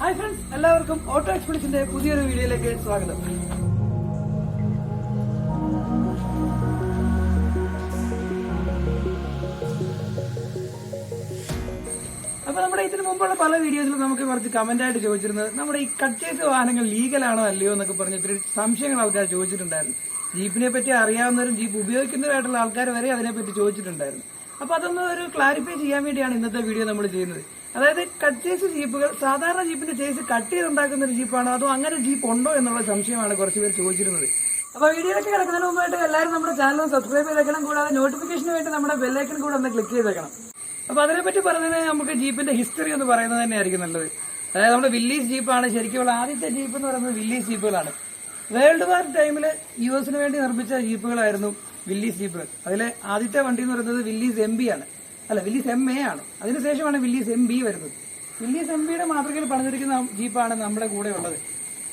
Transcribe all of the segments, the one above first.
Hi friends എല്ലാവർക്കും auto എക്സ്പ്രസിന്റെ പുതിയൊരു വീഡിയോയിലേക്ക് സ്വാഗതം. അപ്പൊ നമ്മുടെ ഇതിനു മുമ്പുള്ള പല വീഡിയോസിലും നമുക്ക് കുറച്ച് കമന്റ് ആയിട്ട് ചോദിച്ചിരുന്നത് നമ്മുടെ ഈ കച്ചേസ് വാഹനങ്ങൾ ലീഗലാണോ അല്ലയോ എന്നൊക്കെ പറഞ്ഞ് ഇത്തിരി സംശയങ്ങൾ ആൾക്കാർ ചോദിച്ചിട്ടുണ്ടായിരുന്നു. ജീപ്പിനെ പറ്റി അറിയാവുന്നവരും ജീപ്പ് ഉപയോഗിക്കുന്നവരായിട്ടുള്ള ആൾക്കാർ വരെ അതിനെപ്പറ്റി ചോദിച്ചിട്ടുണ്ടായിരുന്നു. അപ്പൊ അതൊന്ന് ഒരു ക്ലാരിഫൈ ചെയ്യാൻ വേണ്ടിയാണ് ഇന്നത്തെ വീഡിയോ നമ്മൾ ചെയ്യുന്നത്. അതായത് കട്ട് ചേസ് ജീപ്പുകൾ സാധാരണ ജീപ്പിന്റെ ചേസ് കട്ട് ചെയ്തുണ്ടാക്കുന്ന ഒരു ജീപ്പാണോ അതോ അങ്ങനെ ജീപ്പ് ഉണ്ടോ എന്നുള്ള സംശയമാണ് കുറച്ച് പേർ ചോദിച്ചിരുന്നത്. അപ്പൊ വീഡിയോയിലേക്ക് കിടക്കുന്നതിന് മുമ്പായിട്ട് എല്ലാവരും നമ്മുടെ ചാനൽ സബ്സ്ക്രൈബ് ചെയ്തേക്കണം കൂടാതെ നോട്ടിഫിക്കേഷന് വേണ്ടി നമ്മുടെ ബെല്ലൈക്കൺ കൂടെ ഒന്ന് ക്ലിക്ക് ചെയ്തേക്കണം. അപ്പൊ അതിനെപ്പറ്റി പറയുന്നത് നമുക്ക് ജീപ്പിന്റെ ഹിസ്റ്ററി എന്ന് പറയുന്നത് തന്നെയായിരിക്കും നല്ലത്. അതായത് നമ്മുടെ വില്ലീസ് ജീപ്പാണ് ശരിക്കുമുള്ള ആദ്യത്തെ ജീപ്പ് എന്ന് പറയുന്നത് വില്ലീസ് ജീപ്പുകളാണ്. വേൾഡ് വാർ ടൈമിൽ യു എസിന് വേണ്ടി നിർമ്മിച്ച ജീപ്പുകളായിരുന്നു വില്ലീസ് ജീപ്പുകൾ. അതിലെ ആദ്യത്തെ വണ്ടി എന്ന് പറയുന്നത് വില്ലീസ് എം ആണ്. അല്ല വില്ലീസ് എം എ ആണ്. അതിനുശേഷമാണ് വില്ലീസ് എം ബി വരുന്നത്. വില്ലീസ് എം ബിയുടെ മാതൃകയിൽ പണിതിരിക്കുന്ന ജീപ്പാണ് നമ്മുടെ കൂടെ ഉള്ളത്.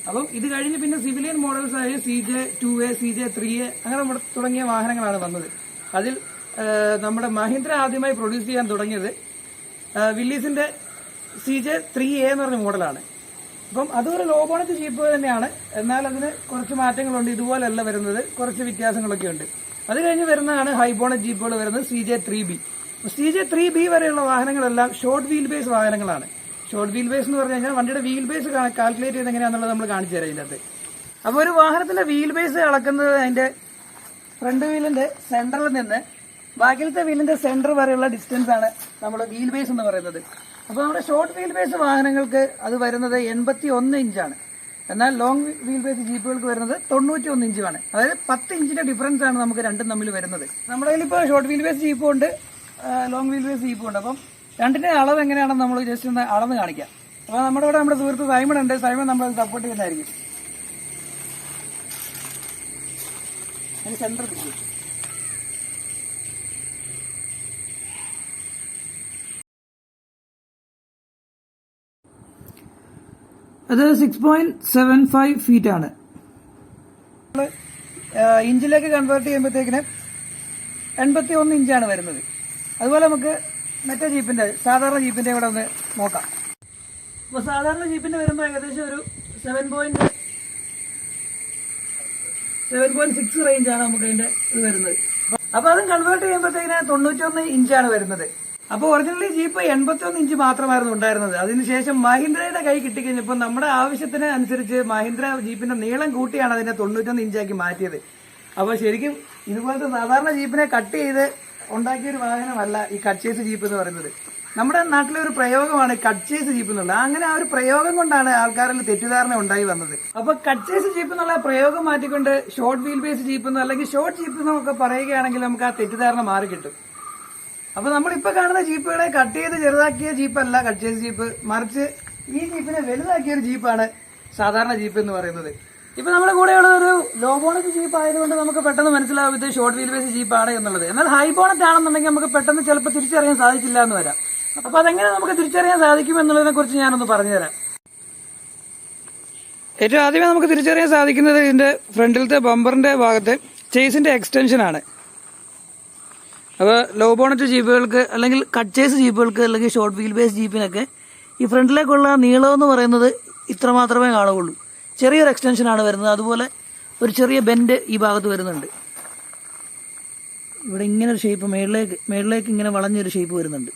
അപ്പം ഇത് കഴിഞ്ഞ് പിന്നെ സിവിലിയൻ മോഡൽസ് ആയ C J two A C J three A അങ്ങനെ തുടങ്ങിയ വാഹനങ്ങളാണ് വന്നത്. അതിൽ നമ്മുടെ മഹീന്ദ്ര ആദ്യമായി പ്രൊഡ്യൂസ് ചെയ്യാൻ തുടങ്ങിയത് വില്ലീസിന്റെ സി ജെ ത്രീ എ എന്ന് പറഞ്ഞ മോഡലാണ്. അപ്പം അതൊരു ലോ ബോണറ്റ് ജീപ്പ് തന്നെയാണ്. എന്നാൽ അതിന് കുറച്ച് മാറ്റങ്ങളുണ്ട്. ഇതുപോലല്ല വരുന്നത്. കുറച്ച് വ്യത്യാസങ്ങളൊക്കെ ഉണ്ട് അത് കഴിഞ്ഞ് വരുന്നതാണ് ഹൈ ബോണറ്റ് ജീപ്പുകൾ വരുന്നത് C J three B C J three B വരെയുള്ള വാഹനങ്ങളെല്ലാം ഷോർട്ട് വീൽ ബേസ് വാഹനങ്ങളാണ്. ഷോർട്ട് വീൽ ബേസ് എന്ന് പറഞ്ഞു കഴിഞ്ഞാൽ വണ്ടിയുടെ വീൽ ബേസ് കാൽക്കുലേറ്റ് ചെയ്ത് എങ്ങനെയാണെന്നുള്ളത് നമ്മൾ കാണിച്ചു തരാം ഇതിനകത്ത് അപ്പോൾ ഒരു വാഹനത്തിന്റെ വീൽ ബേസ് അളക്കുന്നത് അതിന്റെ ഫ്രണ്ട് വീലിന്റെ സെന്ററിൽ നിന്ന് ബാക്കിലത്തെ വീലിന്റെ സെന്റർ വരെയുള്ള ഡിസ്റ്റൻസ് ആണ് നമ്മൾ വീൽ ബേസ് എന്ന് പറയുന്നത്. അപ്പോൾ നമ്മുടെ ഷോർട്ട് വീൽ ബേസ് വാഹനങ്ങൾക്ക് അത് വരുന്നത് എൺപത്തി ഒന്ന് ഇഞ്ചാണ് എന്നാൽ ലോങ് വീൽ ബേസ് ജീപ്പുകൾക്ക് വരുന്നത് തൊണ്ണൂറ്റി ഒന്ന് ഇഞ്ചുമാണ് അതായത് പത്ത് ഇഞ്ചിന്റെ ഡിഫറൻസ് ആണ് നമുക്ക് രണ്ടും തമ്മിൽ വരുന്നത്. നമ്മുടെ കയ്യിൽ ഇപ്പോൾ ഷോർട്ട് വീൽ ബേസ് ജീപ്പും ഉണ്ട് ലോങ് വീൽ ബേസ് ജീപ്പും ഉണ്ട്. അപ്പം രണ്ടിന്റെ അളവ് എങ്ങനെയാണെന്ന് നമ്മൾ ജസ്റ്റ് ഒന്ന് അളന്ന് കാണിക്കാം. അപ്പോൾ നമ്മുടെ ഇവിടെ നമ്മുടെ സുഹൃത്ത് സൈമൺ ഉണ്ട്. സൈമൺ നമ്മൾ സപ്പോർട്ട് ചെയ്യുന്നതായിരിക്കും. പിടിക്കും അത് six point seven five feet ആണ്. ഇഞ്ചിലേക്ക് കൺവേർട്ട് ചെയ്യുമ്പോഴത്തേക്കിന് എൺപത്തി ഒന്ന് ഇഞ്ചാണ് വരുന്നത്. അതുപോലെ നമുക്ക് മറ്റേ ജീപ്പിന്റെ സാധാരണ ജീപ്പിന്റെ കൂടെ ഒന്ന് നോക്കാം. അപ്പൊ സാധാരണ ജീപ്പിന്റെ വരുമ്പോൾ ഏകദേശം ഒരു seven point seven point six range ആണ് നമുക്ക് അതിന്റെ ഇത് വരുന്നത്. അപ്പൊ അതും കൺവേർട്ട് ചെയ്യുമ്പോഴത്തേക്കിന് തൊണ്ണൂറ്റൊന്ന് ഇഞ്ചാണ് വരുന്നത്. അപ്പൊ ഒറിജിനലി ജീപ്പ് എൺപത്തിയൊന്ന് ഇഞ്ച് മാത്രമായിരുന്നു ഉണ്ടായിരുന്നത്. അതിനുശേഷം മഹീന്ദ്രയുടെ കൈ കിട്ടിക്കഴിഞ്ഞപ്പോൾ നമ്മുടെ ആവശ്യത്തിന് അനുസരിച്ച് മഹീന്ദ്ര ജീപ്പിന്റെ നീളം കൂട്ടിയാണ് അതിനെ തൊണ്ണൂറ്റൊന്ന് ഇഞ്ചാക്കി മാറ്റിയത്. അപ്പൊ ശരിക്കും ഇതുപോലത്തെ സാധാരണ ജീപ്പിനെ കട്ട് ചെയ്ത് ഉണ്ടാക്കിയ ഒരു വാഹനമല്ല ഈ കട്ട്ചേസ് ജീപ്പ് എന്ന് പറയുന്നത്. നമ്മുടെ നാട്ടിലെ ഒരു പ്രയോഗമാണ് കട്ട്ചേസ് ജീപ്പ് എന്നുള്ളത്. അങ്ങനെ ആ ഒരു പ്രയോഗം കൊണ്ടാണ് ആൾക്കാരിൽ തെറ്റിദ്ധാരണ ഉണ്ടായി വന്നത്. അപ്പൊ കട്ട്ചേസ് ജീപ്പ് എന്നുള്ള പ്രയോഗം മാറ്റിക്കൊണ്ട് ഷോർട്ട് വീൽ ബേസ് ജീപ്പ് എന്നോ അല്ലെങ്കിൽ ഷോർട്ട് ജീപ്പ് എന്നൊക്കെ പറയുകയാണെങ്കിൽ നമുക്ക് ആ തെറ്റിദ്ധാരണ മാറി കിട്ടും. അപ്പൊ നമ്മളിപ്പോ കാണുന്ന ജീപ്പുകളെ കട്ട് ചെയ്ത് ചെറുതാക്കിയ ജീപ്പല്ല കട്ട്ചേസ് ജീപ്പ് മറിച്ച് ഈ ജീപ്പിനെ വലുതാക്കിയ ഒരു ജീപ്പാണ് സാധാരണ ജീപ്പ് എന്ന് പറയുന്നത്. ഇപ്പൊ നമ്മുടെ കൂടെയുള്ള ഒരു ലോ ബോണറ്റ് ജീപ്പ് ആയതുകൊണ്ട് നമുക്ക് പെട്ടെന്ന് മനസ്സിലാവും ഇത് ഷോർട്ട് വീൽ ബേസ് ജീപ്പാണ് എന്നുള്ളത്. എന്നാൽ ഹൈ ബോണറ്റ് ആണെന്നുണ്ടെങ്കിൽ നമുക്ക് പെട്ടെന്ന് ചിലപ്പോൾ തിരിച്ചറിയാൻ സാധിച്ചില്ല എന്ന് വരാം. അപ്പൊ അതെങ്ങനെ നമുക്ക് തിരിച്ചറിയാൻ സാധിക്കും എന്നുള്ളതിനെ കുറിച്ച് ഞാനൊന്ന് പറഞ്ഞുതരാം. ഏറ്റവും ആദ്യമേ നമുക്ക് തിരിച്ചറിയാൻ സാധിക്കുന്നത് ഇതിന്റെ ഫ്രണ്ടിലത്തെ ബമ്പറിന്റെ ഭാഗത്തെ ചേസിന്റെ എക്സ്റ്റൻഷൻ ആണ്. അപ്പോൾ ലോ ബോണറ്റ് ജീപ്പുകൾക്ക് അല്ലെങ്കിൽ കട്ട് ചേസ് ജീപ്പുകൾക്ക് അല്ലെങ്കിൽ ഷോർട്ട് വീൽ ബേസ് ജീപ്പിനൊക്കെ ഈ ഫ്രണ്ടിലേക്കുള്ള നീളം എന്ന് പറയുന്നത് ഇത്ര മാത്രമേ കാണുകയുള്ളൂ. ചെറിയൊരു എക്സ്റ്റൻഷനാണ് വരുന്നത്. അതുപോലെ ഒരു ചെറിയ ബെൻഡ് ഈ ഭാഗത്ത് വരുന്നുണ്ട്. ഇവിടെ ഇങ്ങനെ ഒരു ഷേപ്പ് മേളിലേക്ക് മേളിലേക്ക് ഇങ്ങനെ വളഞ്ഞൊരു ഷേപ്പ് വരുന്നുണ്ട്.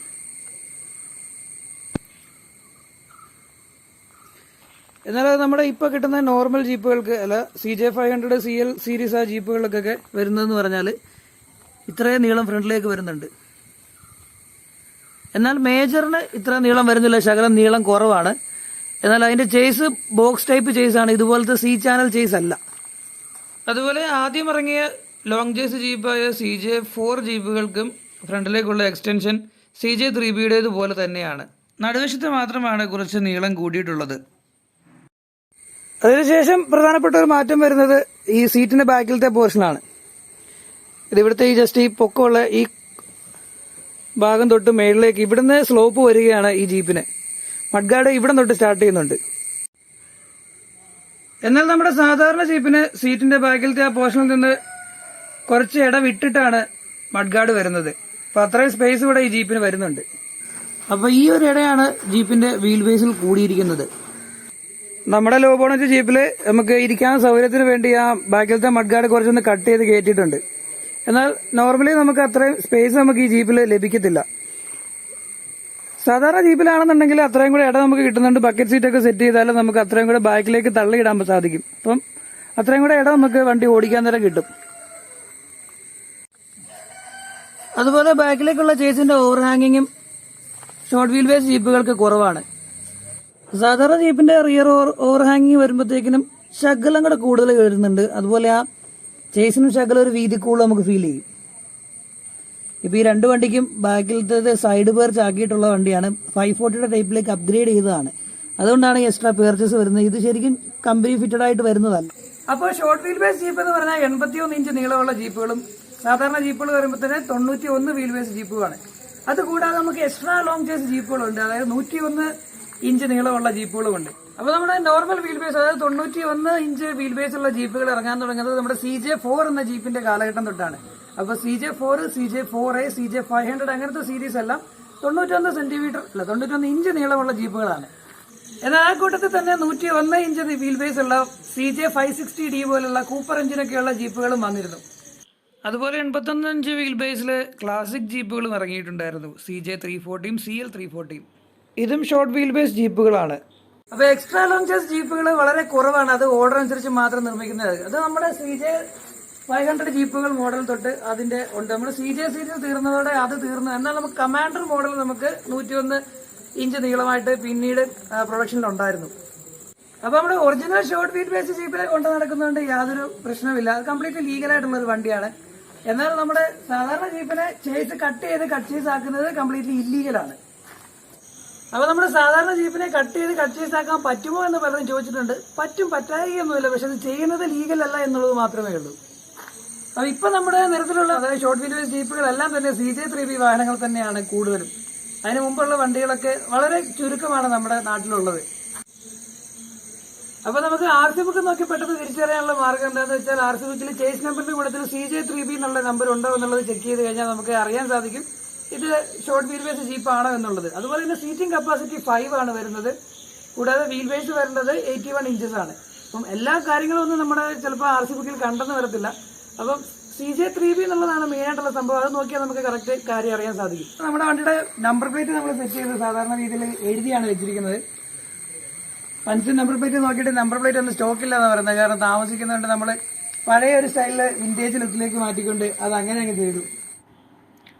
എന്നാൽ നമ്മുടെ ഇപ്പോൾ കിട്ടുന്ന നോർമൽ ജീപ്പുകൾക്ക് അല്ല C J five hundred C L series ആ ജീപ്പുകൾക്കൊക്കെ വരുന്നതെന്ന് പറഞ്ഞാൽ ഇത്രയും നീളം ഫ്രണ്ടിലേക്ക് വരുന്നുണ്ട്. എന്നാൽ മേജറിന് ഇത്ര നീളം വരുന്നില്ല. ശകലം നീളം കുറവാണ്. എന്നാൽ അതിന്റെ ചേസ് ബോക്സ് ടൈപ്പ് ചേസ് ആണ്. ഇതുപോലത്തെ സി ചാനൽ ചേസ് അല്ല. അതുപോലെ ആദ്യം ഇറങ്ങിയ ലോങ് ചേസ് ജീപ്പായ സി ജെ ഫോർ ജീപ്പുകൾക്കും ഫ്രണ്ടിലേക്കുള്ള എക്സ്റ്റൻഷൻ സി ജെ ത്രീ ബിയുടേത് പോലെ തന്നെയാണ്. നടുവശത്ത് മാത്രമാണ് കുറച്ച് നീളം കൂടിയിട്ടുള്ളത്. അതിനുശേഷം പ്രധാനപ്പെട്ട ഒരു മാറ്റം വരുന്നത് ഈ സീറ്റിന്റെ ബാക്കിലത്തെ പോർഷനാണ് ഇതിവിടുത്തെ ഈ ജസ്റ്റ് ഈ പൊക്കമുള്ള ഈ ഭാഗം തൊട്ട് മേളിലേക്ക് ഇവിടുന്ന് സ്ലോപ്പ് വരികയാണ് ഈ ജീപ്പിന് മഡ്ഗാർഡ് ഇവിടെ തൊട്ട് സ്റ്റാർട്ട് ചെയ്യുന്നുണ്ട്. എന്നാൽ നമ്മുടെ സാധാരണ ജീപ്പിന് സീറ്റിന്റെ ബാക്കിലത്തെ ആ പോർഷനിൽ നിന്ന് കുറച്ച് ഇട വിട്ടിട്ടാണ് മഡ്ഗാർഡ് വരുന്നത്. അപ്പൊ അത്രയും സ്പേസ് ഇവിടെ ഈ ജീപ്പിന് വരുന്നുണ്ട്. അപ്പൊ ഈ ഒരു ഇടയാണ് ജീപ്പിന്റെ വീൽ ബേസിൽ കൂടിയിരിക്കുന്നത്. നമ്മുടെ ലോ ബോണറ്റ് ജീപ്പിൽ നമുക്ക് ഇരിക്കാൻ സൗകര്യത്തിന് വേണ്ടി ആ ബാക്കിലത്തെ മഡ്ഗാർഡ് കുറച്ചൊന്ന് കട്ട് ചെയ്ത് കയറ്റിയിട്ടുണ്ട്. എന്നാൽ നോർമലി നമുക്ക് അത്രയും സ്പേസ് നമുക്ക് ഈ ജീപ്പിൽ ലഭിക്കത്തില്ല. സാധാരണ ജീപ്പിലാണെന്നുണ്ടെങ്കിൽ അത്രയും കൂടെ ഇടം നമുക്ക് കിട്ടുന്നുണ്ട്. ബക്കറ്റ് സീറ്റ് ഒക്കെ സെറ്റ് ചെയ്താലും നമുക്ക് അത്രയും കൂടെ ബാക്കിലേക്ക് തള്ളിയിടാൻ സാധിക്കും. അപ്പം അത്രയും കൂടെ ഇടം നമുക്ക് വണ്ടി ഓടിക്കാൻ നേരം കിട്ടും. അതുപോലെ ബാക്കിലേക്കുള്ള ചേസിന്റെ ഓവർ ഹാങ്ങിങ്ങും ഷോർട്ട് വീൽ ബേസ് ജീപ്പുകൾക്ക് കുറവാണ്. സാധാരണ ജീപ്പിന്റെ റിയർ ഓവർ ഹാങ്ങിങ് വരുമ്പോഴത്തേക്കിനും ശകലം കൂടെ കൂടുതൽ വരുന്നുണ്ട് അതുപോലെ ആ ചേസിനും ശകലം ഒരു വീതി നമുക്ക് ഫീൽ ചെയ്യും. ഇപ്പൊ ഈ രണ്ട് വണ്ടിക്കും ബാക്കിലത്തെ സൈഡ് പേർച്ച് ആക്കിയിട്ടുള്ള വണ്ടിയാണ്. ഫൈവ് ഫോർട്ടിയുടെ ടൈപ്പിലേക്ക് അപ്ഗ്രേഡ് ചെയ്തതാണ്. അതുകൊണ്ടാണ് എക്സ്ട്രാ പേർച്ചസ് വരുന്നത്. ഇത് ശരിക്കും കമ്പനി ഫിറ്റഡ് ആയിട്ട് വരുന്നതല്ല. അപ്പോൾ ഷോർട്ട് വീൽ ബേസ് ജീപ്പ് എന്ന് പറഞ്ഞാൽ എൺപത്തി ഒന്ന് ഇഞ്ച് നീളമുള്ള ജീപ്പുകളും സാധാരണ ജീപ്പുകൾ വരുമ്പോൾ തന്നെ തൊണ്ണൂറ്റി ഒന്ന് വീൽ ബേസ് ജീപ്പുകളാണ് അതുകൂടാതെ നമുക്ക് എക്സ്ട്രാ ലോങ് ചേസ് ജീപ്പുകളുണ്ട് അതായത് നൂറ്റി ഒന്ന് ഇഞ്ച് നീളമുള്ള ജീപ്പുകളുമുണ്ട് അപ്പോൾ നമ്മുടെ നോർമൽ വീൽ ബേസ് അതായത് തൊണ്ണൂറ്റി ഒന്ന് ഇഞ്ച് വീൽ ബേസ് ഉള്ള ജീപ്പുകൾ ഇറങ്ങാൻ തുടങ്ങുന്നത് നമ്മുടെ സി ജെ ഫോർ എന്ന ജീപ്പിന്റെ കാലഘട്ടം തൊട്ടാണ്. അപ്പോൾ C J four C J four A C J five hundred അങ്ങനത്തെ സീരീസ് എല്ലാം തൊണ്ണൂറ്റൊന്ന് സെന്റിമീറ്റർ അല്ല തൊണ്ണൂറ്റൊന്ന് ഇഞ്ച് നീളമുള്ള ജീപ്പുകളാണ്. എന്നാൽ ആ കൂട്ടത്തിൽ തന്നെ നൂറ്റി ഒന്ന് ഇഞ്ച് വീൽ ബേസ് ഉള്ള C J five sixty D പോലുള്ള കൂപ്പർ എഞ്ചിനൊക്കെയുള്ള ജീപ്പുകളും വന്നിരുന്നു. അതുപോലെ എൺപത്തൊന്ന് ഇഞ്ച് വീൽ ബേസിൽ ക്ലാസിക് ജീപ്പുകളും ഇറങ്ങിയിട്ടുണ്ടായിരുന്നു സി ജെ ത്രീ ഫോർട്ടിയും സി എൽ ത്രീ ഫോർട്ടിയും ഇതും ഷോർട്ട് വീൽ ബേസ് ജീപ്പുകളാണ്. അപ്പോൾ എക്സ്ട്രാ ലോഞ്ചസ് ജീപ്പുകൾ വളരെ കുറവാണ് അത് ഓർഡർ അനുസരിച്ച് മാത്രം നിർമ്മിക്കുന്നത് അത് നമ്മുടെ സി ജെ ഫൈവ് ഹൺഡ്രഡ് ജീപ്പുകൾ മോഡൽ തൊട്ട് അതിന്റെ ഉണ്ട്. നമ്മൾ സി ജെ സീരീസ് തീർന്നതോടെ അത് തീർന്നു. എന്നാൽ നമുക്ക് കമാൻഡർ മോഡൽ നമുക്ക് നൂറ്റിയൊന്ന് ഇഞ്ച് നീളമായിട്ട് പിന്നീട് പ്രൊഡക്ഷനിലുണ്ടായിരുന്നു അപ്പൊ നമ്മുടെ ഒറിജിനൽ ഷോർട്ട് വീറ്റ് ബേസ് ജീപ്പിലെ കൊണ്ട് നടക്കുന്നതുകൊണ്ട് യാതൊരു പ്രശ്നമില്ല അത് കംപ്ലീറ്റ് ലീഗലായിട്ടുള്ള ഒരു വണ്ടിയാണ്. എന്നാൽ നമ്മുടെ സാധാരണ ജീപ്പിനെ ചേസ് കട്ട് ചെയ്ത് കട്ട് ചേസ് ആക്കുന്നത് കംപ്ലീറ്റ്ലി ഇല്ലീഗലാണ് അപ്പൊ നമ്മുടെ സാധാരണ ജീപ്പിനെ കട്ട് ചെയ്ത് കട്ട് ചേസ് ആക്കാൻ പറ്റുമോ എന്ന് പലരും ചോദിച്ചിട്ടുണ്ട്. പറ്റും പറ്റായി ഒന്നുമില്ല പക്ഷെ അത് ചെയ്യുന്നത് ലീഗൽ അല്ല എന്നുള്ളത് മാത്രമേ ഉള്ളൂ. ഇപ്പൊ നമ്മുടെ നിരത്തിലുള്ള അതായത് ഷോർട്ട് ജീപ്പുകൾ എല്ലാം തന്നെ സി ജെ ത്രീ ബി വാഹനങ്ങൾ തന്നെയാണ് കൂടുതലും. അതിന് മുമ്പുള്ള വണ്ടികളൊക്കെ വളരെ ചുരുക്കമാണ് നമ്മുടെ നാട്ടിലുള്ളത്. അപ്പൊ നമുക്ക് ആർ സി ബുക്ക് നോക്കി പെട്ടെന്ന് തിരിച്ചറിയാനുള്ള മാർഗം എന്താണെന്ന് വെച്ചാൽ ആർ സി ബുക്കിൽ ചേസ് നമ്പറിന്റെ കൂടെ സി ജെ ത്രീ ബി എന്നുള്ള നമ്പർ ഉണ്ടോ എന്നുള്ളത് ചെക്ക് ചെയ്ത് കഴിഞ്ഞാൽ നമുക്ക് അറിയാൻ സാധിക്കും. ഇത് ഷോർട്ട് വീൽ ബേസ് ജീപ്പ് ആണോ എന്നുള്ളത്. അതുപോലെ തന്നെ സീറ്റിംഗ് കപ്പാസിറ്റി ഫൈവ് ആണ് വരുന്നത്. കൂടാതെ വീൽ ബേസ് വരേണ്ടത് എയ്റ്റി വൺ ഇഞ്ചസ് ആണ്. അപ്പം എല്ലാ കാര്യങ്ങളും ഒന്നും നമ്മുടെ ചിലപ്പോൾ ആർ സി ബുക്കിൽ കണ്ടെന്ന് വരത്തില്ല. അപ്പം സി ജെ ത്രീ ബി എന്നുള്ളതാണ് മെയിൻ ആയിട്ടുള്ള സംഭവം. അത് നോക്കിയാൽ നമുക്ക് കറക്റ്റ് കാര്യം അറിയാൻ സാധിക്കും. നമ്മുടെ വണ്ടിയുടെ നമ്പർ പ്ലേറ്റ് നമ്മൾ സെറ്റ് ചെയ്ത് സാധാരണ രീതിയിൽ എഴുതിയാണ് വെച്ചിരിക്കുന്നത്. പഞ്ച് നമ്പർ പ്ലേറ്റ് നോക്കിയിട്ട് നമ്പർ പ്ലേറ്റ് ഒന്നും സ്റ്റോക്ക് ഇല്ലാന്ന് പറയുന്നത്. കാരണം താമസിക്കുന്നതുകൊണ്ട് നമ്മൾ പഴയ ഒരു സ്റ്റൈലിൽ വിന്റേജ് ലുക്കിലേക്ക് മാറ്റിക്കൊണ്ട് അത് അങ്ങനെ അങ്ങ് ചെയ്തു.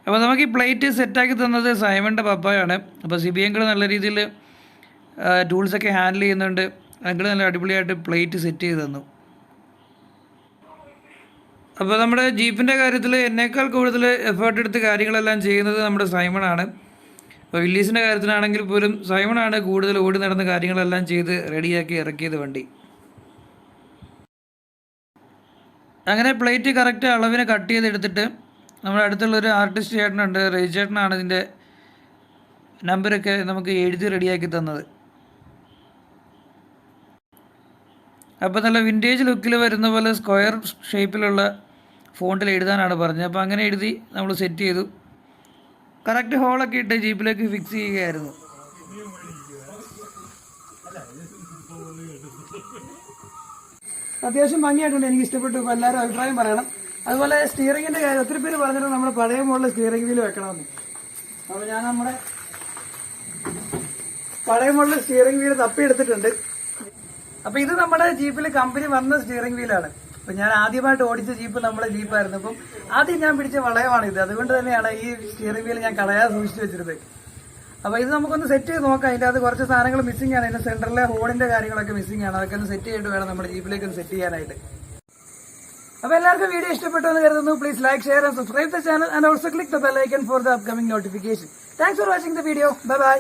അപ്പോൾ നമുക്ക് ഈ പ്ലേറ്റ് സെറ്റാക്കി തന്നത് സൈമന്റെ പപ്പായാണ്. അപ്പോൾ സിബി അങ്കിൾ നല്ല രീതിയിൽ ടൂൾസൊക്കെ ഹാൻഡിൽ ചെയ്യുന്നുണ്ട്. അങ്കിൾ നല്ല അടിപൊളിയായിട്ട് പ്ലേറ്റ് സെറ്റ് ചെയ്ത് തന്നു. അപ്പോൾ നമ്മുടെ ജീപ്പിന്റെ കാര്യത്തിൽ എന്നേക്കാൾ കൂടുതൽ എഫേർട്ട് എടുത്ത് കാര്യങ്ങളെല്ലാം ചെയ്യുന്നത് നമ്മുടെ സൈമണാണ്. അപ്പോൾ വില്ലീസിന്റെ കാര്യത്തിലാണെങ്കിൽ പോലും സൈമണാണ് കൂടുതൽ ഓടി നടന്ന കാര്യങ്ങളെല്ലാം ചെയ്ത് റെഡിയാക്കി ഇറക്കിയത് വണ്ടി. അങ്ങനെ പ്ലേറ്റ് കറക്റ്റ് അളവിന് കട്ട് ചെയ്തെടുത്തിട്ട് നമ്മുടെ അടുത്തുള്ളൊരു ആർട്ടിസ്റ്റ് ചേട്ടനുണ്ട്. റേജ് ചേട്ടനാണ് ഇതിന്റെ നമ്പരൊക്കെ നമുക്ക് എഴുതി റെഡിയാക്കി തന്നത്. അപ്പോൾ നല്ല വിന്റേജ് ലുക്കിൽ വരുന്ന പോലെ സ്ക്വയർ ഷേപ്പിലുള്ള ഫോണ്ടിൽ എഴുതാനാണ് പറഞ്ഞത്. അപ്പോൾ അങ്ങനെ എഴുതി നമ്മൾ സെറ്റ് ചെയ്തു. കറക്റ്റ് ഹോളൊക്കെ ഇട്ട് ജീപ്പിലേക്ക് ഫിക്സ് ചെയ്യുകയായിരുന്നു. അത്യാവശ്യം ഭംഗിയായിട്ടുണ്ട്. എനിക്ക് ഇഷ്ടപ്പെട്ടു. അപ്പോൾ എല്ലാവരും അഭിപ്രായം പറയണം. അതുപോലെ സ്റ്റിയറിങ്ങിന്റെ കാര്യം ഒത്തിരി പേര് പറഞ്ഞിട്ട് നമ്മുടെ പഴയ മോഡൽ സ്റ്റിയറിംഗ് വീൽ വെക്കണമെന്ന്. അപ്പോൾ ഞാൻ നമ്മുടെ പഴയ മോഡൽ സ്റ്റിയറിംഗ് വീൽ തപ്പിയെടുത്തിട്ടുണ്ട്. അപ്പൊ ഇത് നമ്മുടെ ജീപ്പിൽ കമ്പനി വന്ന സ്റ്റിയറിംഗ് വീലാണ് അപ്പൊ ഞാൻ ആദ്യമായിട്ട് ഓടിച്ച ജീപ്പ് നമ്മുടെ ജീപ്പായിരുന്നു. അപ്പം ആദ്യം ഞാൻ പിടിച്ച വളയമാണ് ഇത്. അതുകൊണ്ട് തന്നെയാണ് ഈ സ്റ്റിയറിംഗ് വീൽ ഞാൻ കളയാൻ സൂക്ഷിച്ചു വെച്ചിരുന്നത്. അപ്പൊ ഇത് നമുക്കൊന്ന് സെറ്റ് ചെയ്ത് നോക്കാം. അതിന്റെ അത് കുറച്ച് സാധനങ്ങൾ മിസ്സിംഗ് ആണ്. അതിന്റെ സെന്ററിലെ ഹോണിന്റെ കാര്യങ്ങളൊക്കെ മിസ്സിംഗ് ആണ്. അതൊക്കെ ഒന്ന് സെറ്റ് ചെയ്തിട്ട് വേണം നമ്മുടെ ജീപ്പിലേക്ക് ഒന്ന് സെറ്റ് ചെയ്യാനായിട്ട്. അപ്പൊ എല്ലാവർക്കും വീഡിയോ ഇഷ്ടപ്പെട്ടു എന്ന് കരുതുന്നു. Please like share subscribe the channel and also click the bell icon for the upcoming notification thanks for watching the video bye bye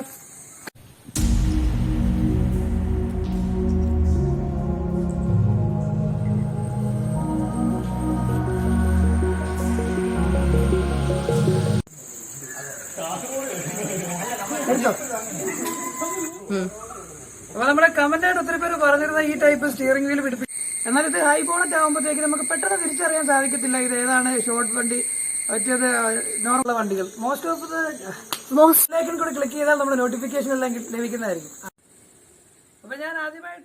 അപ്പൊ നമ്മുടെ കമന്റ് ആയിട്ട് ഒത്തിരി പേര് പറഞ്ഞിരുന്ന ഈ ടൈപ്പ് സ്റ്റിയറിംഗ് വീൽ പിടിപ്പിക്കും എന്നാൽ ഇത് ഹൈ ബോണറ്റ് ആകുമ്പോഴത്തേക്ക് നമുക്ക് പെട്ടെന്ന് തിരിച്ചറിയാൻ സാധിക്കത്തില്ല ഇത് ഏതാണ് ഷോർട്ട് വണ്ടി മറ്റേത് നോർമൽ വണ്ടികൾ. മോസ്റ്റ് ഓഫ് മോസ്റ്റ് കൂടി ക്ലിക്ക് ചെയ്താൽ നമ്മുടെ നോട്ടിഫിക്കേഷൻ എല്ലാം ലഭിക്കുന്നതായിരിക്കും. അപ്പൊ ഞാൻ ആദ്യമായി